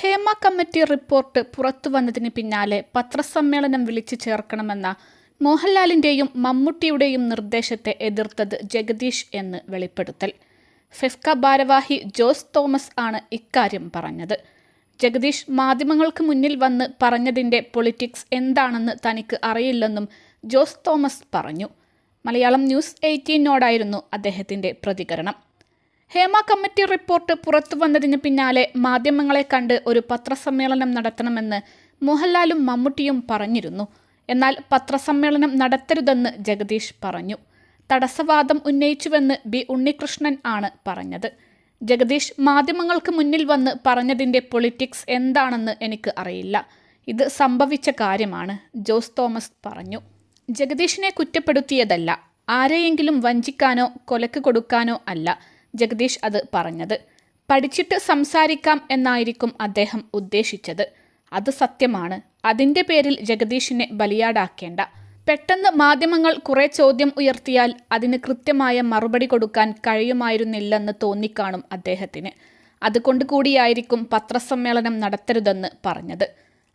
Hema committee report പുറത്തു വന്നതിന് പിന്നാലെ പത്രസമ്മേളനം വിളിച്ചു ചേർക്കണമെന്ന മോഹൻലാലിന്റെയും മമ്മൂട്ടിയുടെയും നിർദ്ദേശത്തെ എതിർത്തത് ജഗദീഷ് എന്ന് വെളിപ്പെടുത്തൽ. ഫെഫ്ക ഭാരവാഹി ജോസ് തോമസ് ആണ് ഇക്കാര്യം പറഞ്ഞത്. ജഗദീഷ് മാധ്യമങ്ങൾക്ക് മുന്നിൽ വന്ന് പറഞ്ഞതിന്റെ പൊളിറ്റിക്സ് എന്താണെന്ന് തനിക്ക് അറിയില്ലെന്നും ജോസ് തോമസ് പറഞ്ഞു. മലയാളം ന്യൂസ് എയ്റ്റീനോടായിരുന്നു അദ്ദേഹത്തിന്റെ പ്രതികരണം. ഹേമ കമ്മിറ്റി റിപ്പോർട്ട് പുറത്തു വന്നതിന് പിന്നാലെ മാധ്യമങ്ങളെ കണ്ട് ഒരു പത്രസമ്മേളനം നടത്തണമെന്ന് മോഹൻലാലും മമ്മൂട്ടിയും പറഞ്ഞിരുന്നു. എന്നാൽ പത്രസമ്മേളനം നടത്തരുതെന്ന് ജഗദീഷ് പറഞ്ഞു. തടസ്സവാദം ഉന്നയിച്ചുവെന്ന് ബി ഉണ്ണികൃഷ്ണൻ ആണ് പറഞ്ഞത്. ജഗദീഷ് മാധ്യമങ്ങൾക്ക് മുന്നിൽ വന്ന് പറഞ്ഞതിന്റെ പൊളിറ്റിക്സ് എന്താണെന്ന് എനിക്ക് അറിയില്ല. ഇത് സംഭവിച്ച കാര്യമാണ് ജോസ് തോമസ് പറഞ്ഞു. ജഗദീഷിനെ കുറ്റപ്പെടുത്തിയതല്ല. ആരെയെങ്കിലും വഞ്ചിക്കാനോ കൊലക്ക് കൊടുക്കാനോ അല്ല. ജഗദീഷ് അത് പറഞ്ഞത്. പഠിച്ചിട്ട് സംസാരിക്കാം എന്നായിരിക്കും അദ്ദേഹം ഉദ്ദേശിച്ചത്. അത് സത്യമാണ്. അതിന്റെ പേരിൽ ജഗദീഷിനെ ബലിയാടാക്കേണ്ട. പെട്ടെന്ന് മാധ്യമങ്ങൾ കുറെ ചോദ്യം ഉയർത്തിയാൽ അതിന് കൃത്യമായ മറുപടി കൊടുക്കാൻ കഴിയുമായിരുന്നില്ലെന്ന് തോന്നിക്കാണും അദ്ദേഹത്തിന്. അതുകൊണ്ട് കൂടിയായിരിക്കും പത്രസമ്മേളനം നടത്തരുതെന്ന് പറഞ്ഞത്.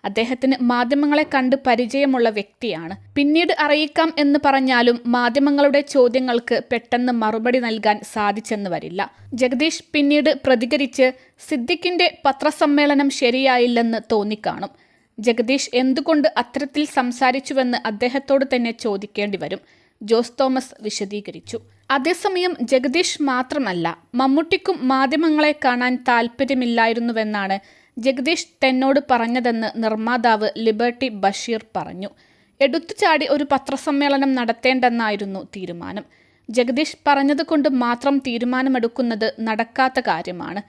അദ്ദേഹത്തിന് മാധ്യമങ്ങളെ കണ്ട് പരിചയമുള്ള വ്യക്തിയാണ്. പിന്നീട് അറിയിക്കാം എന്ന് പറഞ്ഞാലും മാധ്യമങ്ങളുടെ ചോദ്യങ്ങൾക്ക് പെട്ടെന്ന് മറുപടി നൽകാൻ സാധിച്ചെന്ന് വരില്ല. ജഗദീഷ് പിന്നീട് പ്രതികരിച്ച് സിദ്ദിഖിന്റെ പത്രസമ്മേളനം ശരിയായില്ലെന്ന് തോന്നിക്കാണും. ജഗദീഷ് എന്തുകൊണ്ട് അത്തരത്തിൽ സംസാരിച്ചുവെന്ന് അദ്ദേഹത്തോട് തന്നെ ചോദിക്കേണ്ടി വരും ജോസ് തോമസ് വിശദീകരിച്ചു. അതേസമയം ജഗദീഷ് മാത്രമല്ല മമ്മൂട്ടിക്കും മാധ്യമങ്ങളെ കാണാൻ താല്പര്യമില്ലായിരുന്നുവെന്നാണ് ജഗദീഷ് തന്നോട് പറഞ്ഞതെന്ന് നിർമ്മാതാവ് ലിബർട്ടി ബഷീർ പറഞ്ഞു. എടുത്തുചാടി ഒരു പത്രസമ്മേളനം നടത്തേണ്ടെന്നായിരുന്നു തീരുമാനം. ജഗദീഷ് പറഞ്ഞതുകൊണ്ട് മാത്രം തീരുമാനമെടുക്കുന്നത് നടക്കാത്ത കാര്യമാണ്.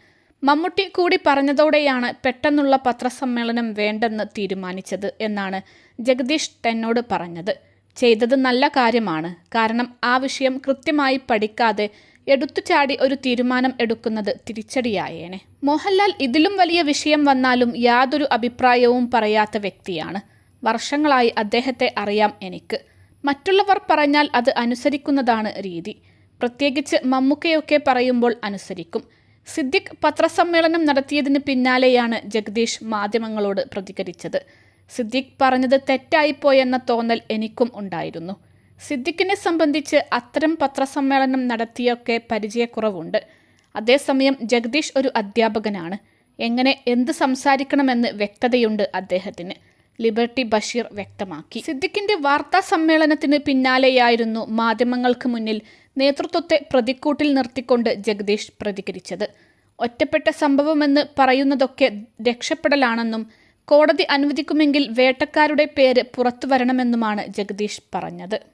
മമ്മൂട്ടി കൂടി പറഞ്ഞതോടെയാണ് പെട്ടെന്നുള്ള പത്രസമ്മേളനം വേണ്ടെന്ന് തീരുമാനിച്ചത് എന്നാണ് ജഗദീഷ് തന്നോട് പറഞ്ഞത്. ചെയ്തത് നല്ല കാര്യമാണ്. കാരണം ആ വിഷയം കൃത്യമായി പഠിക്കാതെ എടുത്തുചാടി ഒരു തീരുമാനം എടുക്കുന്നത് തിരിച്ചടിയായേനെ. മോഹൻലാൽ ഇതിലും വലിയ വിഷയം വന്നാലും യാതൊരു അഭിപ്രായവും പറയാത്ത വ്യക്തിയാണ്. വർഷങ്ങളായി അദ്ദേഹത്തെ അറിയാം എനിക്ക്. മറ്റുള്ളവർ പറഞ്ഞാൽ അത് അനുസരിക്കുന്നതാണ് രീതി. പ്രത്യേകിച്ച് മമ്മൂക്കയൊക്കെ പറയുമ്പോൾ അനുസരിക്കും. സിദ്ദിഖ് പത്രസമ്മേളനം നടത്തിയതിന് പിന്നാലെയാണ് ജഗദീഷ് മാധ്യമങ്ങളോട് പ്രതികരിച്ചത്. സിദ്ദിഖ് പറഞ്ഞത് തെറ്റായിപ്പോയെന്ന തോന്നൽ എനിക്കും ഉണ്ടായിരുന്നു. സിദ്ദിഖിനെ സംബന്ധിച്ച് അത്തരം പത്രസമ്മേളനം നടത്തിയൊക്കെ പരിചയക്കുറവുണ്ട്. അതേസമയം ജഗദീഷ് ഒരു അധ്യാപകനാണ്. എങ്ങനെ എന്ത് സംസാരിക്കണമെന്ന് വ്യക്തതയുണ്ട് അദ്ദേഹത്തിന്. ലിബർട്ടി ബഷീർ വ്യക്തമാക്കി. സിദ്ദിഖിന്റെ വാർത്താ സമ്മേളനത്തിന് പിന്നാലെയായിരുന്നു മാധ്യമങ്ങൾക്ക് മുന്നിൽ നേതൃത്വത്തെ പ്രതിക്കൂട്ടിൽ നിർത്തിക്കൊണ്ട് ജഗദീഷ് പ്രതികരിച്ചത്. ഒറ്റപ്പെട്ട സംഭവമെന്ന് പറയുന്നതൊക്കെ രക്ഷപ്പെടലാണെന്നും കോടതി അനുവദിക്കുമെങ്കിൽ വേട്ടക്കാരുടെ പേര് പുറത്തു വരണമെന്നുമാണ് ജഗദീഷ് പറഞ്ഞത്.